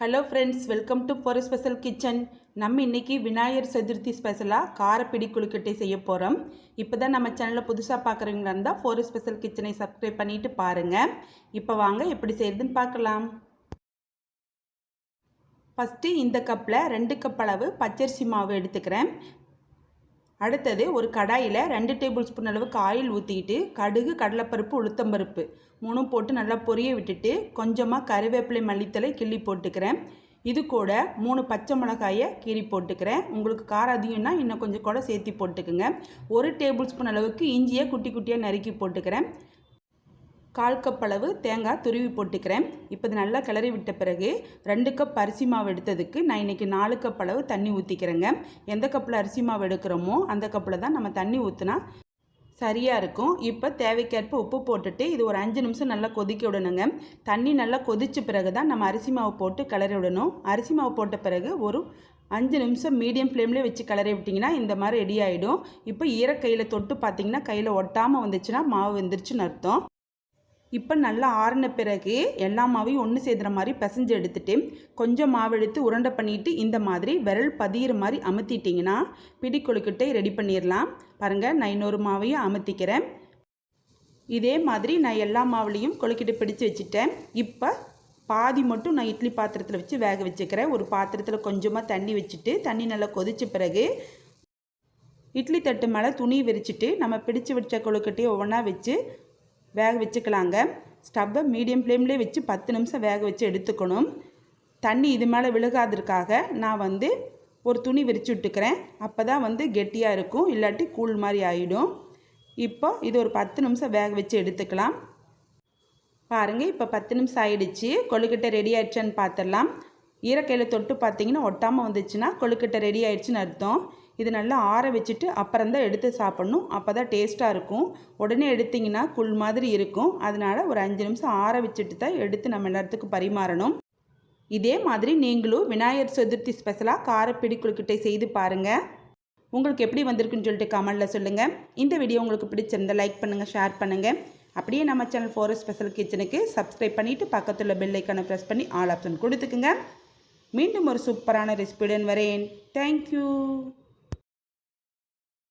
Hello friends welcome to for special kitchen நம்ம இன்னைக்கு விநாயகர் சதுர்த்தி ஸ்பெஷலாக காரப்பிடி குழுக்கட்டை செய்ய போகிறோம் இப்போ தான் நம்ம சேனலில் புதுசாக பார்க்குறவங்களா இருந்தால் ஃபோர் ஸ்பெஷல் கிச்சனை சப்ஸ்கிரைப் பண்ணிவிட்டு பாருங்கள் இப்போ வாங்க எப்படி செய்யறதுன்னு பார்க்கலாம். ஃபஸ்ட்டு இந்த கப்பில் ரெண்டு கப் அளவு பச்சரிசி மாவு எடுத்துக்கிறேன். அடுத்தது ஒரு கடாயில் ரெண்டு டேபிள் ஸ்பூன் அளவுக்கு ஆயில் ஊற்றிக்கிட்டு கடுகு கடலைப்பருப்பு உளுத்தம்பருப்பு மூணும் போட்டு நல்லா பொரிய விட்டுட்டு கொஞ்சமாக கருவேப்பிலை மல்லித்தலை கிள்ளி போட்டுக்கிறேன். இது கூட மூணு பச்சை மிளகாயை கீறி போட்டுக்கிறேன். உங்களுக்கு காரம் அதிகம்னா இன்னும் கொஞ்சம் கூட சேர்த்து போட்டுக்குங்க. ஒரு டேபிள் ஸ்பூன் அளவுக்கு இஞ்சியை குட்டி குட்டியாக நறுக்கி போட்டுக்கிறேன். கால் கப் அளவு தேங்காய் துருவி போட்டுக்கிறேன். இப்போ இது நல்லா கிளறி விட்ட பிறகு ரெண்டு கப் அரிசி மாவு எடுத்ததுக்கு நான் இன்றைக்கி நாலு கப் அளவு தண்ணி ஊற்றிக்கிறேங்க எந்த கப்பில் அரிசி மாவு எடுக்கிறோமோ அந்த கப்பில் தான் நம்ம தண்ணி ஊற்றினா சரியாக இருக்கும். இப்போ தேவைக்கேற்ப உப்பு போட்டுட்டு இது ஒரு அஞ்சு நிமிஷம் நல்லா கொதிக்க விடணுங்க. தண்ணி நல்லா கொதித்த பிறகு தான் நம்ம அரிசி மாவு போட்டு கிளறி விடணும். அரிசி மாவு போட்ட பிறகு ஒரு அஞ்சு நிமிஷம் மீடியம் ஃப்ளேம்லேயே வச்சு கிளறி விட்டிங்கன்னா இந்த மாதிரி ரெடி ஆகிடும் இப்போ ஈரக்கையில் தொட்டு பார்த்தீங்கன்னா கையில் ஒட்டாமல் வந்துச்சுன்னா மாவு வெந்துருச்சுன்னு அர்த்தம். இப்போ நல்லா ஆறின பிறகு எல்லா மாவையும் ஒன்று சேர்த்துற மாதிரி பிசைஞ்சு எடுத்துகிட்டு கொஞ்சம் மாவு எடுத்து உருண்டை பண்ணிவிட்டு இந்த மாதிரி விரல் பதிகிற மாதிரி அமுத்திட்டிங்கன்னா பிடி கொழுக்கட்டை ரெடி பண்ணிடலாம் பாருங்கள் நான் இன்னொரு மாவையும் அமுத்திக்கிறேன். இதே மாதிரி நான் எல்லா மாவுலேயும் கொழுக்கிட்டு பிடிச்சு வச்சுட்டேன். இப்போ பாதி மட்டும் நான் இட்லி பாத்திரத்தில் வச்சு வேக வச்சுக்கிறேன். ஒரு பாத்திரத்தில் கொஞ்சமாக தண்ணி வச்சுட்டு தண்ணி நல்லா கொதித்த பிறகு இட்லி தட்டு மேலே துணி விரிச்சிட்டு நம்ம பிடிச்சு வச்ச கொழுக்கட்டையை ஒவ்வொன்றா வச்சு வேக வச்சுக்கலாங்க. ஸ்டவ்வை மீடியம் ஃப்ளேம்லேயே வச்சு பத்து நிமிஷம் வேக வச்சு எடுத்துக்கணும். தண்ணி இது மேலே விழுகாததுக்காக நான் வந்து ஒரு துணி விரித்து விட்டுக்கிறேன். அப்போ தான் வந்து கெட்டியாக இருக்கும். இல்லாட்டி கூழ் மாதிரி ஆகிடும் இப்போ இது ஒரு பத்து நிமிஷம் வேக வச்சு எடுத்துக்கலாம். பாருங்கள் இப்போ பத்து நிமிஷம் ஆகிடுச்சு கொழுக்கட்டை ரெடி ஆயிடுச்சுன்னு பார்த்துடலாம் ஈரக்கையில் தொட்டு பார்த்தீங்கன்னா ஒட்டாமல் வந்துச்சுன்னா கொழுக்கட்டை ரெடி ஆயிடுச்சுன்னு அர்த்தம். இது நல்லா ஆற வச்சுட்டு அப்புறம் தான் எடுத்து சாப்பிட்ணும். அப்போ தான் டேஸ்ட்டாக இருக்கும். உடனே எடுத்திங்கன்னா குள் மாதிரி இருக்கும். அதனால் ஒரு அஞ்சு நிமிஷம் ஆற வச்சுட்டு தான் எடுத்து நம்ம எல்லாத்துக்கும் பரிமாறணும். இதே மாதிரி நீங்களும் விநாயகர் சதுர்த்தி ஸ்பெஷலாக காரப்பிடி குழுக்கிட்டை செய்து பாருங்கள் உங்களுக்கு எப்படி வந்திருக்குன்னு சொல்லிட்டு கமெண்டில் சொல்லுங்கள் இந்த வீடியோ உங்களுக்கு பிடிச்சிருந்தால் லைக் பண்ணுங்கள் ஷேர் பண்ணுங்கள் அப்படியே நம்ம சேனல் ஃபோர் ஸ்பெஷல் கிச்சனுக்கு சப்ஸ்கிரைப் பண்ணிவிட்டு பக்கத்தில் பெல் ஐக்கானை ப்ரெஸ் பண்ணி ஆல் ஆப்ஷன் கொடுத்துக்குங்க. மீண்டும் ஒரு சூப்பரான ரெசிபியுடன் வரேன். தேங்க்யூ